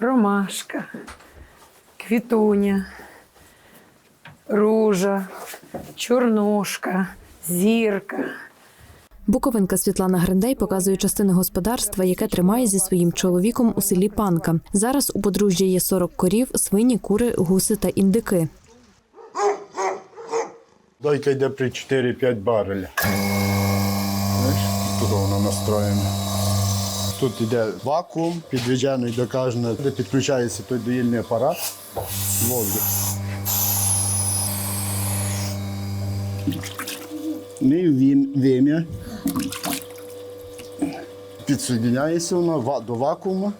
ромашка, квітуня, ружа, чорнушка, зірка. Буковинка Світлана Гриндей показує частини господарства, яке тримає зі своїм чоловіком у селі Панка. Зараз у подружжя є 40 корів, свині, кури, гуси та індики. Дойка йде при 4-5 бареля. Знаєш, Тут воно настроєно. Тут йде вакуум, підведений до кожного, де підключається той доїльний апарат. Воздух. Ну і він вим'я. Підсоєдняється воно до вакууму.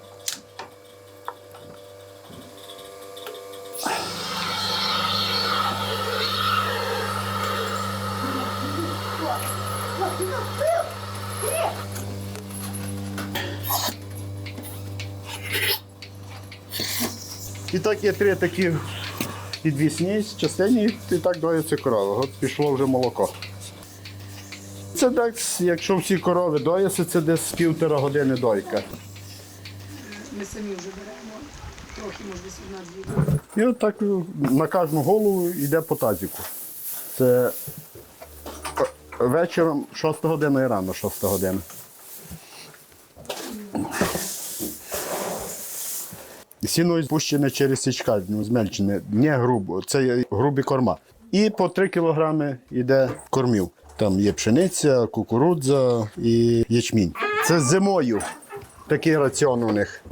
І так є три такі підвісні частині, і так доїться корова. От пішло вже молоко. Це так, якщо всі корови доїться, це десь півтора години дойка. Ми самі вже беремо, трохи може нас І от так на кожну голову йде по тазіку. Це е, вечором 6 година і рано 6 година. Сіно спущене через січка, ну, змельчене, не грубо, це грубі корма. І по 3 кілограми йде кормів. Там є пшениця, кукурудза і ячмінь. Це зимою такий раціон у них.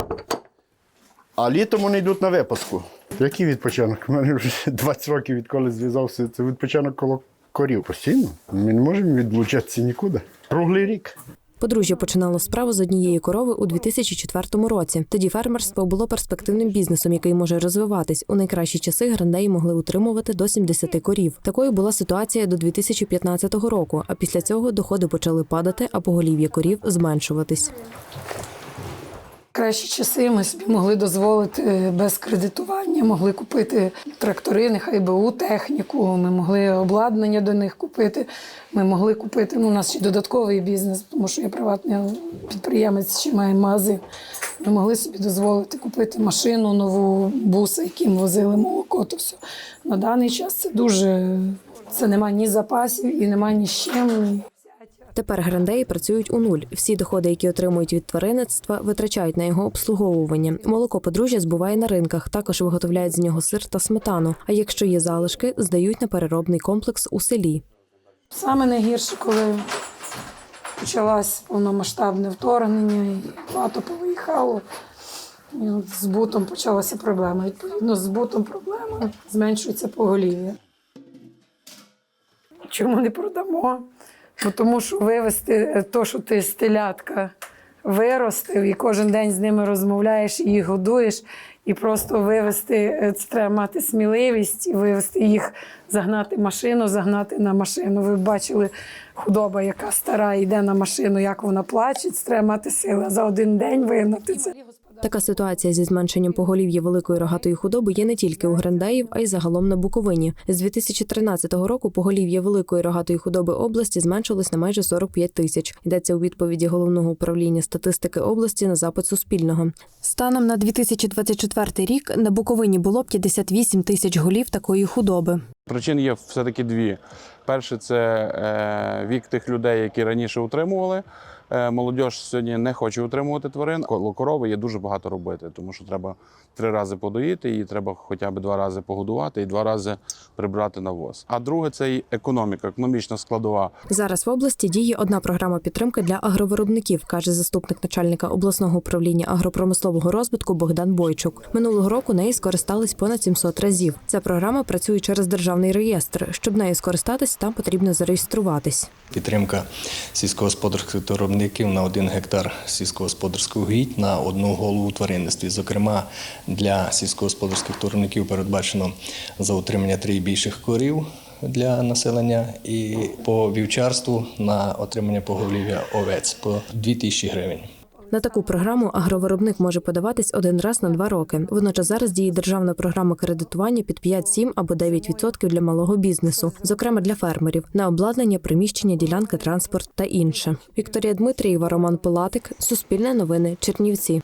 А літом вони йдуть на випаску. Який відпочинок? У мене вже 20 років відколи зв'язався. Це відпочинок коло корів постійно. Ми не можемо відлучатися нікуди. Круглий рік. Подружжя починало справу з однієї корови у 2004 році. Тоді фермерство було перспективним бізнесом, який може розвиватись. У найкращі часи грандеї могли утримувати до 70 корів. Такою була ситуація до 2015 року. А після цього доходи почали падати, а поголів'я корів зменшуватись. Кращі часи ми собі могли дозволити е, без кредитування, могли купити трактори, нехай БУ техніку, ми могли обладнання до них купити. Ми могли купити. Ну, у нас ще додатковий бізнес, тому що я приватний підприємець, ще має магазин. Ми могли собі дозволити купити машину, нову буса, яким возили молоко. То все. На даний час це дуже це немає ні запасів і немає ні з чим. Тепер грандеї працюють у нуль. Всі доходи, які отримують від тваринництва, витрачають на його обслуговування. Молоко подружжя збуває на ринках. Також виготовляють з нього сир та сметану. А якщо є залишки, здають на переробний комплекс у селі. Саме найгірше, коли почалось повномасштабне вторгнення, і багато повиїхало. І от з бутом почалася проблема. Відповідно, з збутом проблема зменшується поголів'я. Чому не продамо? Тому що вивезти е, то, що ти з телятка виростив, і кожен день з ними розмовляєш і їх годуєш, і просто вивезти е, це треба мати сміливість і вивезти їх, загнати машину, загнати на машину. Ви бачили худоба, яка стара йде на машину, як вона плаче. Це треба мати сили. За один день вигнати це. Така ситуація зі зменшенням поголів'я великої рогатої худоби є не тільки у грандеїв, а й загалом на Буковині. З 2013 року поголів'я великої рогатої худоби області зменшилось на майже 45 тисяч. Йдеться у відповіді головного управління статистики області на запит Суспільного. Станом на 2024 рік на Буковині було 58 тисяч голів такої худоби. Причин є все-таки дві. Перше, це е, вік тих людей, які раніше утримували. Е, молодь сьогодні не хоче утримувати тварин. Коло корови є дуже багато робити, тому що треба три рази подоїти, її треба хоча б два рази погодувати і два рази прибрати навоз. А друге це і економіка, економічна складова. Зараз в області діє одна програма підтримки для агровиробників, каже заступник начальника обласного управління агропромислового розвитку Богдан Бойчук. Минулого року нею скористались понад 700 разів. Ця програма працює через державний реєстр. Щоб нею скористатись, там потрібно зареєструватись. Підтримка сільськогосподарських виробників на один гектар сільськогосподарського угідь на одну голову тваринництві. Зокрема, для сільськогосподарських виробників передбачено за утримання три більших корів для населення і по вівчарству на отримання поголів'я овець по 2 тисячі гривень. На таку програму агровиробник може подаватись один раз на два роки. Водночас зараз діє державна програма кредитування під 5, 7 або 9% для малого бізнесу, зокрема для фермерів, на обладнання, приміщення, ділянки, транспорт та інше. Вікторія Дмитрієва, Роман Пилатик, Суспільне новини, Чернівці.